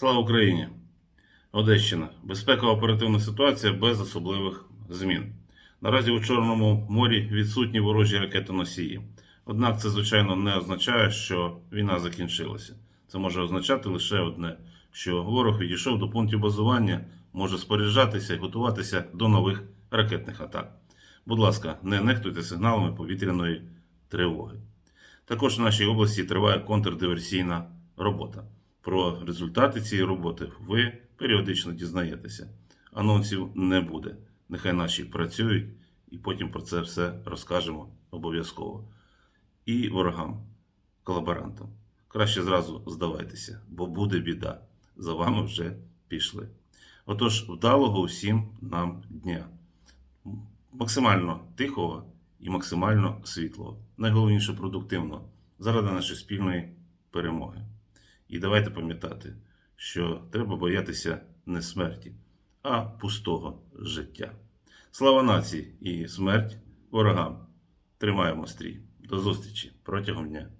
Слава Україні! Одещина. Безпекова оперативна ситуація без особливих змін. Наразі у Чорному морі відсутні ворожі ракетоносії. Однак це, звичайно, не означає, що війна закінчилася. Це може означати лише одне: що ворог відійшов до пунктів базування, може споряджатися і готуватися до нових ракетних атак. Будь ласка, не нехтуйте сигналами повітряної тривоги. Також в нашій області триває контрдиверсійна робота. Про результати цієї роботи ви періодично дізнаєтеся. Анонсів не буде. Нехай наші працюють, і потім про це все розкажемо обов'язково. І ворогам, колаборантам. Краще зразу здавайтеся, бо буде біда. За вами вже пішли. Отож, вдалого усім нам дня. Максимально тихого і максимально світлого. Найголовніше продуктивного заради нашої спільної перемоги. І давайте пам'ятати, що треба боятися не смерті, а пустого життя. Слава нації і смерть ворогам! Тримаємо стрій. До зустрічі протягом дня.